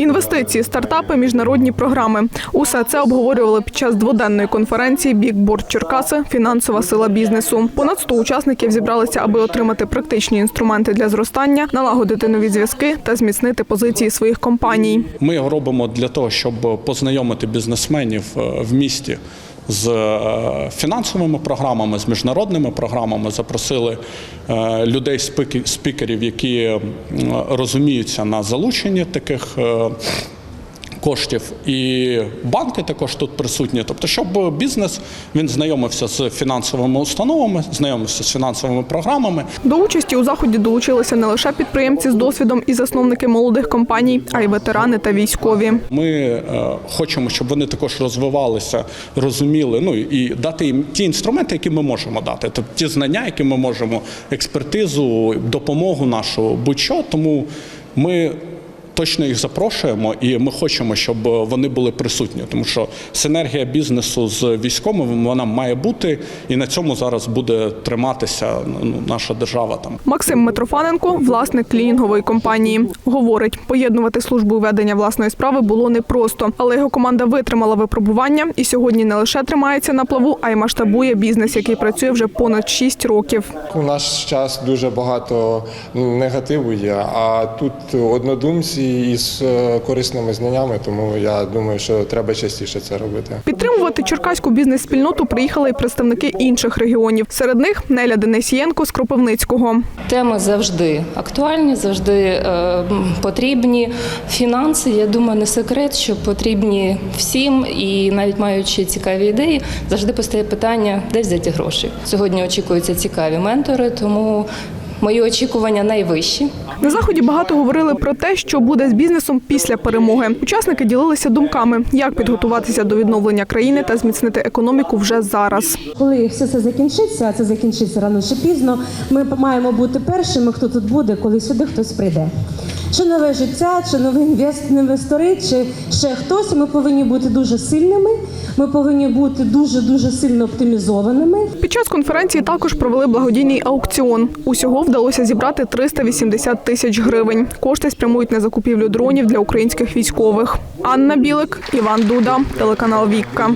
Інвестиції, стартапи, міжнародні програми. Усе це обговорювали під час дводенної конференції Бікборд Черкаси Фінансова сила бізнесу. Понад 100 учасників зібралися, аби отримати практичні інструменти для зростання, налагодити нові зв'язки та зміцнити позиції своїх компаній. Ми його робимо для того, щоб познайомити бізнесменів е, в місті з е, фінансовими програмами, з міжнародними програмами. Запросили е, людей, спікерів, які розуміються на залученні таких. Коштів і банки також тут присутні. Тобто, щоб бізнес він знайомився з фінансовими установами, знайомився з фінансовими програмами, До участі у заході долучилися не лише підприємці з досвідом і засновники молодих компаній, а й ветерани та військові. Ми е, хочемо, щоб вони також розвивалися, розуміли, ну і дати їм ті інструменти, які ми можемо дати, тобто ті знання, які ми можемо, експертизу, допомогу нашу, будь-що. Тому ми. Точно їх запрошуємо, і ми хочемо, щоб вони були присутні, тому що синергія бізнесу з військовими вона має бути, і на цьому зараз буде триматися ну, наша держава там. Максим Митрофаненко, власник клінінгової компанії, говорить, поєднувати службу ведення власної справи було непросто, але його команда витримала випробування і сьогодні не лише тримається на плаву, а й масштабує бізнес, який працює вже понад 6 років. У наш час дуже багато негативу є, а тут однодумці із е, корисними знаннями, тому я думаю, що треба частіше це робити. Підтримувати черкаську бізнес-спільноту приїхали й представники інших регіонів. Серед них Неля Денисієнко з Кропивницького. Теми завжди актуальні, завжди е, потрібні. Фінанси, я думаю, не секрет, що потрібні всім, і навіть маючи цікаві ідеї, завжди постає питання, де взяти гроші. Сьогодні очікуються цікаві ментори, тому мої очікування найвищі. На заході багато говорили про те, що буде з бізнесом після перемоги. Учасники ділилися думками, як підготуватися до відновлення країни та зміцнити економіку вже зараз. Коли все це закінчиться, а це закінчиться рано чи пізно. Ми маємо бути першими, хто тут буде, коли сюди хтось прийде. Чи нове життя, чи нові інвест- інвестори, чи ще хтось. Ми повинні бути дуже сильними. Ми повинні бути дуже дуже сильно оптимізованими. Під час конференції також провели благодійний аукціон. Усього вдалося зібрати 380 тисяч гривень. Кошти спрямують на закупівлю дронів для українських військових. Анна Білик, Іван Дуда, телеканал Вікка.